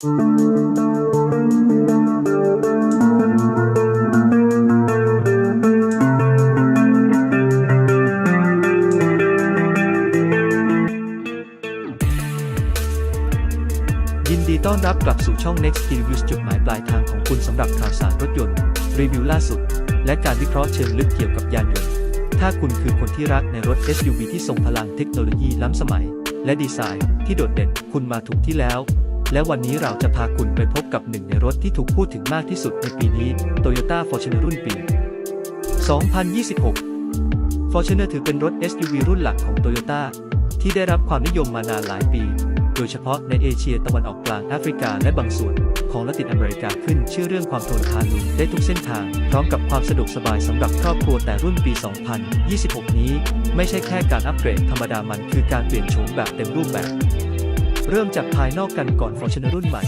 ยินดีต้อนรับกลับสู่ช่อง Next Reviews จุดหมายปลายทางของคุณสำหรับข่าวสารรถยนต์ รีวิวล่าสุด และการวิเคราะห์เชิงลึกเกี่ยวกับยานยนต์ ถ้าคุณคือคนที่รักในรถ SUV ที่ทรงพลังเทคโนโลยีล้ำสมัย และดีไซน์ที่โดดเด่น คุณมาถูกที่แล้ว และวันนี้เราจะพาคุณไปพบกับหนึ่งในรถที่ถูกพูดถึงมากที่สุดในปีนี้ Toyota Fortuner รุ่นปี 2026 Fortuner ถือเป็นรถ SUV รุ่นหลักของ Toyota ที่ได้รับความนิยมมานานหลายปี โดยเฉพาะในเอเชียตะวันออกกลางแอฟริกาและบางส่วน ของละตินอเมริกาขึ้นชื่อเรื่องความทนทานลุยได้ทุกเส้นทาง พร้อมกับความสะดวกสบายสำหรับครอบครัวแต่รุ่นปี 2026 นี้ ไม่ใช่แค่การอัปเกรดธรรมดามันคือการเปลี่ยนโฉมแบบเต็มรูปแบบ เริ่มจากภายนอกกันก่อน Fortuner รุ่นใหม่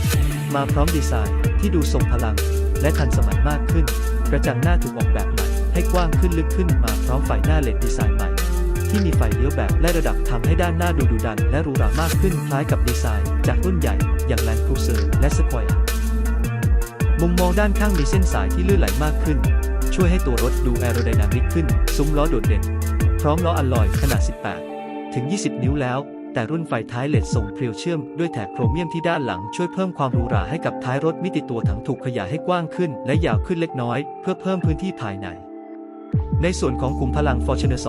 มาพร้อมดีไซน์ที่ดูทรงพลัง และทันสมัยมากขึ้น กระจังหน้าถูกออกแบบใหม่ให้กว้างขึ้นลึกขึ้นมาพร้อมไฟหน้าเลดดีไซน์ใหม่ ที่มีไฟเลี้ยวแบบและระดับทำให้ด้านหน้าดูดุดัน และหรูหรามากขึ้นคล้ายกับดีไซน์ จากรุ่นใหญ่อย่าง Land Cruiser และ Sequoia มุมมองด้านข้างมีเส้นสายที่ลื่นไหลมากขึ้น ช่วยให้ตัวรถดูแอโรไดนามิกขึ้น ซุ้มล้อโดดเด่น พร้อมล้ออัลลอยขนาด 18 ถึง 20 นิ้วแล้ว แต่รุ่นไฟท้ายเลดส่งเพลียวเชื่อมด้วยแถบโครเมียมที่ด้านหลังช่วยเพิ่มความหรูหราให้กับท้ายรถมิติตัวถังถูกขยายให้กว้างขึ้น และยาวขึ้นเล็กน้อย เพื่อเพิ่มพื้นที่ภายใน ในส่วนของขุมพลัง Fortuner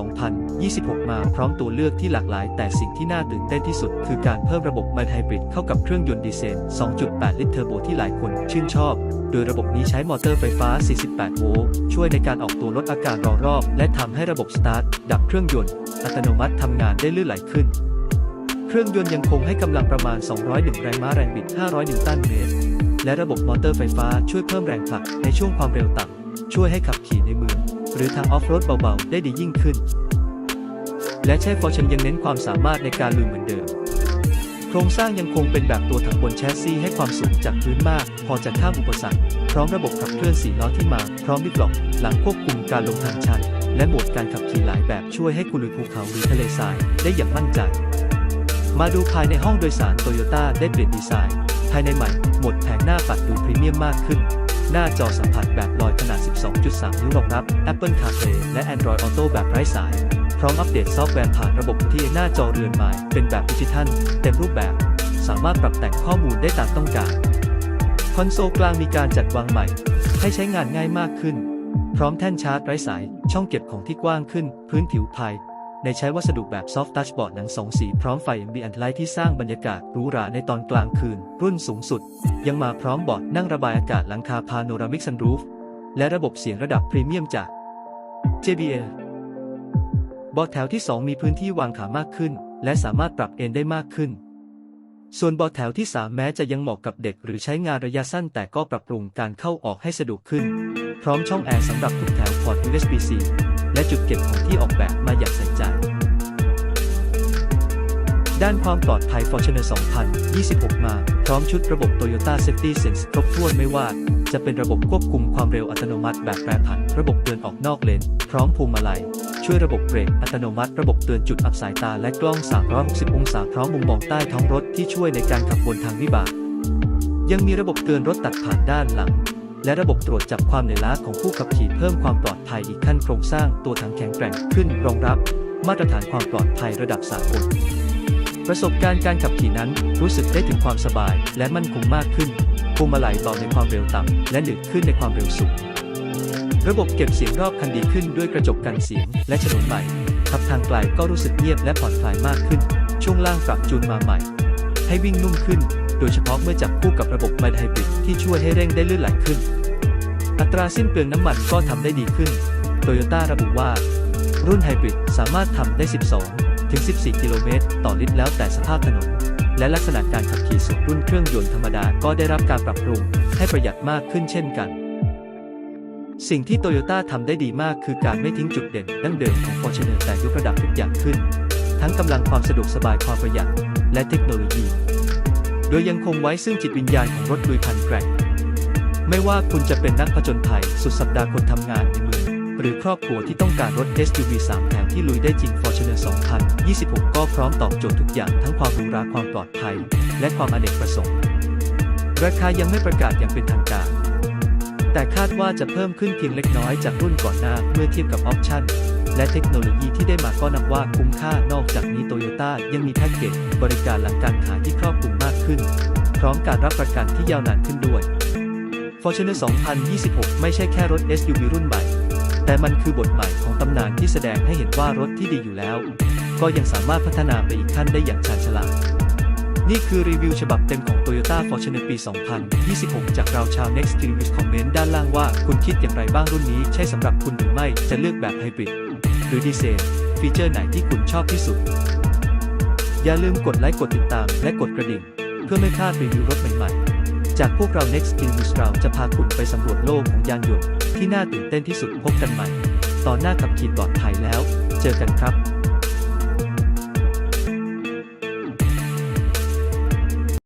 2026 มาพร้อมตัวเลือกที่หลากหลาย แต่สิ่งที่น่าตื่นเต้นที่สุด คือการเพิ่มระบบมล์ไฮบริดเข้ากับเครื่องยนต์ดีเซล 2.8 ลิตรเทอร์โบที่หลายคนชื่นชอบ โดยระบบนี้ใช้มอเตอร์ไฟฟ้า 48 โวลต์ช่วยในการออกตัวลดอาการรอรอบ และทำให้ระบบสตาร์ทดับเครื่องยนต์อัตโนมัติทำงานได้ลื่นไหลขึ้น เครื่องยนต์ยังคงให้กำลังประมาณ 201 แรงม้าแรงบิด 500 นิวตันเมตร และระบบมอเตอร์ไฟฟ้าช่วยเพิ่มแรงผลักในช่วงความเร็วต่ำ ช่วยให้ขับขี่ในเมือง หรือทางออฟโรดเบาๆ ได้ดียิ่งขึ้น และใช้ฟอร์ชันยังเน้นความสามารถในการลุยเหมือนเดิม โครงสร้างยังคงเป็นแบบตัวถังบนแชสซีให้ความสูงจากพื้นมาก พอจะข้ามอุปสรรค พร้อมระบบขับเคลื่อน4ล้อที่มา พร้อมดิฟล็อก หลังควบคุมการลงทางชัน และโหมดการขับขี่หลายแบบช่วยให้คุณลุยภูเขาหรือทะเลทรายได้อย่างมั่นใจ มาดูภายในห้องโดยสารโตโยต้าได้เปลี่ยนดีไซน์ ภายในใหม่ หมดแผงหน้าปัดดูพรีเมียมมากขึ้น หน้าจอสัมผัสแบบลอยขนาด 12.3 นิ้วรองรับ Apple CarPlay และ Android Auto แบบไร้สาย พร้อมอัปเดตซอฟต์แวร์ผ่านระบบที่หน้าจอเรือนใหม่ เป็นแบบดิจิทัล เต็มรูปแบบ สามารถปรับแต่งข้อมูลได้ตามต้องการ คอนโซลกลางมีการจัดวางใหม่ ให้ใช้งานง่ายมากขึ้น พร้อมแท่นชาร์จไร้สาย ช่องเก็บของที่กว้างขึ้น พื้นผิวภาย ในใช้วัสดุแบบซอฟต์ทัชบอร์ดหนังสองสีพร้อมไฟ ambient light ที่สร้างบรรยากาศหรูหราในตอนกลางคืน รุ่นสูงสุด ยังมาพร้อมเบาะนั่งระบายอากาศหลังคาพาโนรามิกซันรูฟและระบบเสียงระดับพรีเมียมจาก JBL เบาะแถวที่ 2 มีพื้นที่วางขามากขึ้น และสามารถปรับเอนได้มากขึ้น ส่วนเบาะแถวที่ 3 แม้จะยังเหมาะกับเด็กหรือใช้งานระยะสั้นแต่ก็ปรับปรุงการเข้าออกให้สะดวกขึ้น พร้อมช่องแอร์สำหรับทุกแถวพอร์ต USB-C และจุดเก็บของที่ออกแบบมาอย่างใส่ใจ ด้านความปลอดภัย Fortuner 2026 มาพร้อมชุดระบบ Toyota Safety Sense ครบถ้วนไม่ว่า จะเป็นระบบควบคุมความเร็วอัตโนมัติแบบแปรผัน ระบบเตือนออกนอกเลน พร้อมพวงมาลัยช่วยระบบเบรกอัตโนมัติ ระบบเตือนจุดอับสายตาและกล้อง 360 องศาพร้อมมุมมองใต้ท้องรถที่ช่วยในการขับบนทางวิบาก ยังมีระบบเตือนรถตัดผ่านด้านหลัง และระบบตรวจจับความเหนื่อยล้าของผู้ขับขี่เพิ่มความปลอดภัยอีกขั้นโครงสร้างตัวถังแข็งแกร่งขึ้นรองรับ มาตรฐานความปลอดภัยระดับสากลประสบการณ์การขับขี่นั้นรู้สึกได้ถึงความสบายและมั่นคงมากขึ้นพวงมาลัยเบาในความเร็วต่ำและหนืดขึ้นในความเร็วสูงระบบเก็บเสียงรอบคันดีขึ้นด้วยกระจกกันเสียงและฉนวนใหม่ขับทางไกลก็รู้สึกเงียบและผ่อนคลายมากขึ้น ช่วงล่างปรับจูนมาใหม่ ให้วิ่งนุ่มขึ้น โดยเฉพาะเมื่อจับคู่กับระบบไมล์ไฮบริดที่ช่วยให้เร่งได้ลื่นไหลขึ้น อัตราสิ้นเปลืองน้ำมันก็ทำได้ดีขึ้น โตโยต้าระบุว่า รุ่นไฮบริดสามารถทำได้ 12 ถึง 14 กิโลเมตร ต่อลิตรแล้วแต่สภาพถนน และลักษณะการขับขี่สุดรุ่นเครื่องยนต์ธรรมดาก็ได้รับการปรับปรุงให้ประหยัดมากขึ้นเช่นกัน สิ่งที่โตโยต้าทำได้ดีมากคือการไม่ทิ้งจุดเด่นดั้งเดิมของ Fortuner แต่ยกระดับทุกอย่างขึ้น ทั้งกำลังความสะดวกสบายความประหยัดและเทคโนโลยี โดยยังคงไว้ซึ่งจิตวิญญาณของรถลุยพันแกร่ง ไม่ว่าคุณจะเป็นนักผจญภัยสุดสัปดาห์คนทำงานในเมืองหรือครอบครัวที่ต้องการรถ SUV 3แถวที่ลุยได้จริง Fortuner 2026 ก็พร้อมตอบโจทย์ทุกอย่างทั้งความหรูหราความปลอดภัย และความอเนกประสงค์ ราคายังไม่ประกาศอย่างเป็นทางการ แต่คาดว่าจะเพิ่มขึ้นเพียงเล็กน้อยจากรุ่นก่อนหน้าเมื่อเทียบกับออปชั่น และเทคโนโลยีที่ได้มาก็นับว่าคุ้มค่านอกจากนี้โตโยต้ายังมีแพ็กเกจบริการหลังการขายที่ครอบคลุมมากขึ้น พร้อมการรับประกันที่ยาวนานขึ้นด้วย Fortuner 2026 ไม่ใช่แค่รถ SUV รุ่นใหม่ แต่มันคือบทใหม่ของตำนานที่แสดงให้เห็นว่ารถที่ดีอยู่แล้ว ก็ยังสามารถพัฒนาไปอีกขั้นได้อย่างชาญฉลาด นี่คือรีวิวฉบับเต็มของ Toyota Fortuner ปี 2026 จากเราชาว Next Reviews คอมเมนต์ด้านล่างว่าคุณคิดอย่างไรบ้างรุ่นนี้ใช่สำหรับคุณหรือไม่จะเลือกแบบไฮบริดหรือดีเซลฟีเจอร์ไหนที่คุณชอบที่สุด อย่าลืมกดไลค์กดติดตามและกดกระดิ่ง เพื่อไม่พลาดรีวิวรถใหม่ๆ จากพวกเรา Next in News เราจะพาคุณไปสำรวจโลกของยานยนต์ที่น่าตื่นเต้นที่สุดพบกันใหม่ ตอนหน้ากับขีดปลอดภัยแล้ว เจอกันครับ